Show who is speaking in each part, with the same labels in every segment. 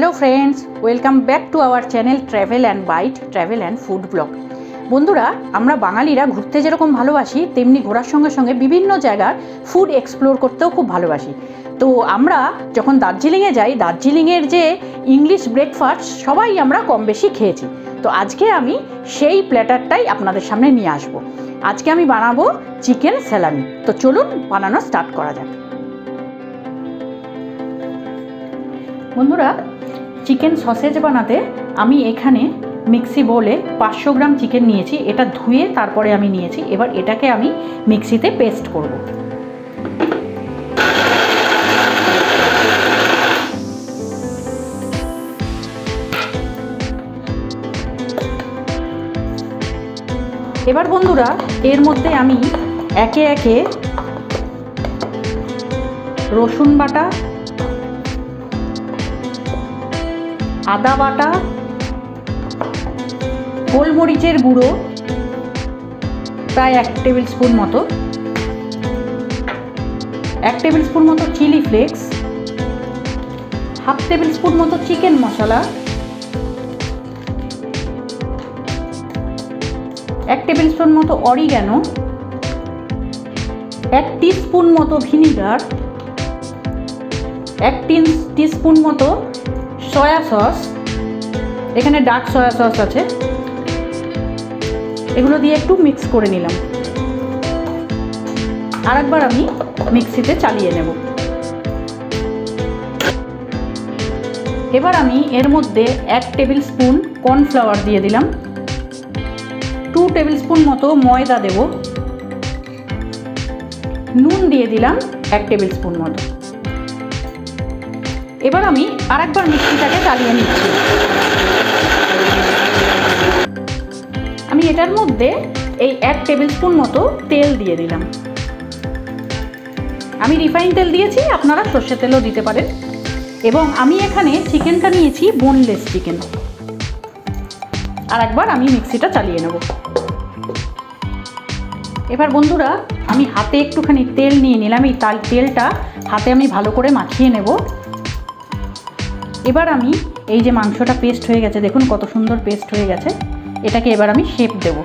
Speaker 1: Hello friends welcome back to our channel travel and bite travel and food blog বন্ধুরা, আমরা বাঙালিরা ঘুরতে যেরকম ভালোবাসি, তেমনি ঘোরার সঙ্গে সঙ্গে বিভিন্ন জায়গার ফুড এক্সপ্লোর করতেও খুব ভালোবাসি। তো আমরা যখন দার্জিলিংয়ে যাই, দার্জিলিংয়ের যে ইংলিশ ব্রেকফাস্ট সবাই আমরা কম বেশি খেয়েছি। তো আজকে আমি সেই প্ল্যাটারটাই আপনাদের সামনে নিয়ে আসব। আজকে আমি বানাবো চিকেন স্যালামি। তো চলুন বানানো স্টার্ট করা যাক। বন্ধুরা চিকেন সসেজ বানাতে আমি এখানে মিক্সি বলে পাঁচশো গ্রাম চিকেন নিয়েছি, এটা ধুয়ে তারপরে আমি নিয়েছি, এবার এটাকে আমি মিক্সিতে পেস্ট করব। এবার বন্ধুরা, এর মধ্যে আমি একে একে রসুন বাটা আদা বাটা, গোলমরিচের গুঁড়ো, প্রায় এক টেবিল স্পুন মতো। এক টেবিল স্পুন মতো chilli flakes, half tablespoon মতো চিকেন মশলা, এক টেবিল স্পুন মতো অরিগ্যানো, এক স্পুন মতো ভিনিগার, এক টিন স্পুন মতো সয়া সস এখানে ডার্ক সয়া সস আছে। এগুলো দিয়ে একটু মিক্স করে নিলাম। আরেকবার আমি মিক্সিতে চালিয়ে নেব। এবার আমি এর মধ্যে এক টেবিল স্পুন কর্নফ্লাওয়ার দিয়ে দিলাম। টু টেবিল স্পুন মতো ময়দা দেব। নুন দিয়ে দিলাম এক টেবিল স্পুন মতো। এবার আমি আরেকবার মিক্সিটাকে চালিয়ে নিচ্ছি। আমি এটার মধ্যে এই এক টেবিল স্পুন মতো তেল দিয়ে দিলাম। আমি রিফাইন তেল দিয়েছি, আপনারা সর্ষে তেলও দিতে পারেন। এবং আমি এখানে চিকেনটা নিয়েছি বোনলেস চিকেন। আর একবার আমি মিক্সিটা চালিয়ে নেব। এবার বন্ধুরা, আমি হাতে একটুখানি তেল নিয়ে নিলাম। এই তাল তেলটা হাতে আমি ভালো করে মাখিয়ে নেব। এবার আমি এই যে মাংসটা পেস্ট হয়ে গেছে, দেখুন কত সুন্দর পেস্ট হয়ে গেছে। এটাকে এবার আমি শেপ দেব।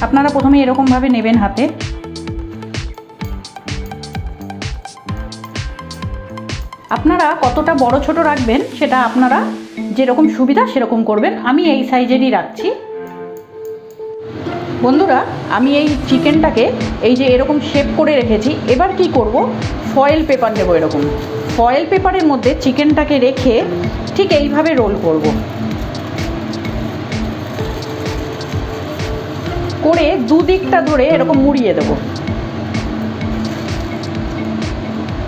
Speaker 1: আপনারা প্রথমে এরকমভাবে নেবেন হাতে। আপনারা কতটা বড় ছোট রাখবেন, সেটা আপনারা যেরকম সুবিধা সেরকম করবেন। আমি এই সাইজেরই রাখছি। বন্ধুরা, আমি এই চিকেনটাকে এই যে এরকম শেপ করে রেখেছি। এবার কি করব? ফয়েল পেপার নেব এরকম। ফয়েল পেপারের মধ্যে চিকেনটাকে রেখে ঠিক এইভাবে রোল করব। করে দুদিকটা ধরে এরকম মুড়িয়ে দেব।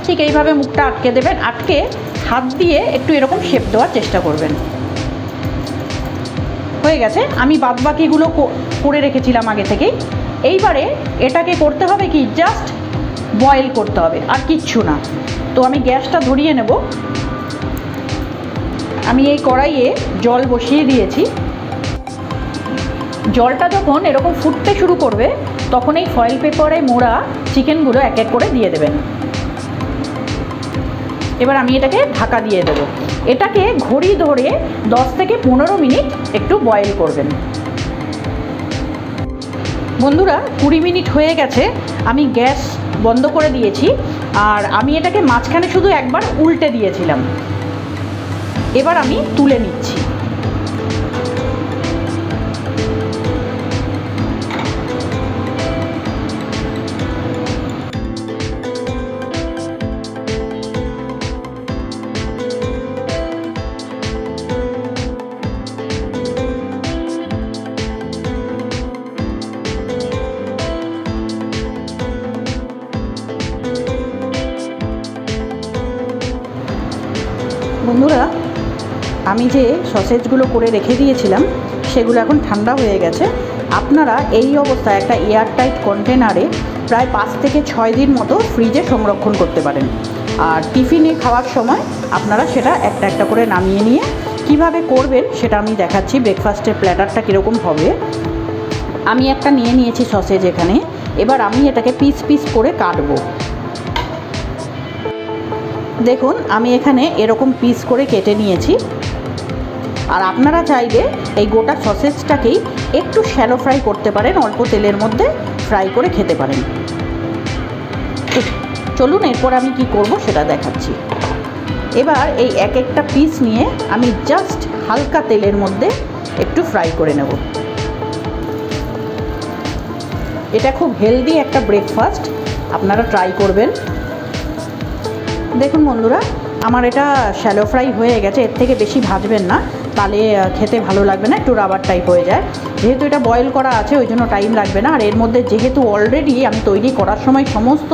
Speaker 1: ঠিক এইভাবে মুখটা আটকে দেবেন। আটকে হাত দিয়ে একটু এরকম শেপ দেওয়ার চেষ্টা করবেন। হয়ে গেছে। আমি বাদবাকিগুলো করে রেখেছিলাম আগে থেকেই। এইবারে এটাকে করতে হবে কি? জাস্ট বয়েল করতে হবে। আর কিচ্ছু না। তো আমি গ্যাসটা ধরিয়ে নেব। আমি এই কড়াইয়ে জল বসিয়ে দিয়েছি। জলটা যখন এরকম ফুটতে শুরু করবে, তখন এই ফয়েল পেপারে মোড়া চিকেনগুলো এক এক করে দিয়ে দেবেন। এবার আমি এটাকে ঢাকা দিয়ে দেব। এটাকে ঘড়ি ধরে দশ থেকে পনেরো মিনিট একটু বয়েল করবেন। বন্ধুরা, কুড়ি মিনিট হয়ে গেছে। আমি গ্যাস বন্ধ করে দিয়েছি। আর আমি এটাকে মাঝখানে শুধু একবার উল্টে দিয়েছিলাম। এবার আমি তুলে নিচ্ছি। আমি যে সসেজগুলো করে রেখে দিয়েছিলাম, সেগুলো এখন ঠান্ডা হয়ে গেছে। আপনারা এই অবস্থায় একটা এয়ার এয়ারটাইট কন্টেনারে প্রায় পাঁচ থেকে ছয় দিন মতো ফ্রিজে সংরক্ষণ করতে পারেন। আর টিফিনে খাওয়ার সময় আপনারা সেটা একটা একটা করে নামিয়ে নিয়ে কীভাবে করবেন সেটা আমি দেখাচ্ছি, ব্রেকফাস্টের প্ল্যাটারটা কীরকম হবে। আমি একটা নিয়ে নিয়েছি সসেজ এখানে। এবার আমি এটাকে পিস পিস করে কাটবো। দেখুন, আমি এখানে এরকম পিস করে কেটে নিয়েছি। আর আপনারা চাইলে এই গোটা সসেজটাকেই একটু শ্যালো ফ্রাই করতে পারেন, অল্প তেলের মধ্যে ফ্রাই করে খেতে পারেন। চলুন, এরপর আমি কি করব সেটা দেখাচ্ছি। এবার এই এক একটা পিস নিয়ে আমি জাস্ট হালকা তেলের মধ্যে একটু ফ্রাই করে নেব। এটা খুব হেলদি একটা ব্রেকফাস্ট আপনারা ট্রাই করবেন। দেখুন বন্ধুরা আমার এটা শ্যালো ফ্রাই হয়ে গেছে, এর থেকে বেশি ভাজবেন না, তাহলে খেতে ভালো লাগবে না, একটু রাবার টাইপ হয়ে যায়। যেহেতু এটা বয়েল করা আছে, ওই জন্য টাইম লাগবে না, আর এর মধ্যে যেহেতু অলরেডি আমি তৈরি করার সময় সমস্ত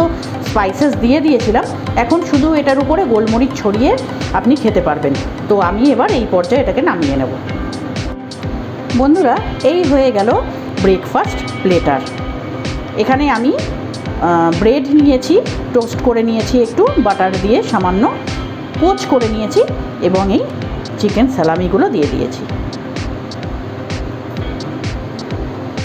Speaker 1: স্পাইসেস দিয়ে দিয়েছিলাম, এখন শুধু এটার উপরে গোলমরিচ ছড়িয়ে আপনি খেতে পারবেন। তো আমি এবার এই পর্যায়ে এটাকে নামিয়ে নেব। বন্ধুরা, এই হয়ে গেল ব্রেকফাস্ট প্লেটার এখানে আমি ব্রেড নিয়েছি টোস্ট করে নিয়েছি একটু বাটার দিয়ে সামান্য পোচ করে নিয়েছি এবং এই চিকেন সালামিগুলো দিয়ে দিয়েছি।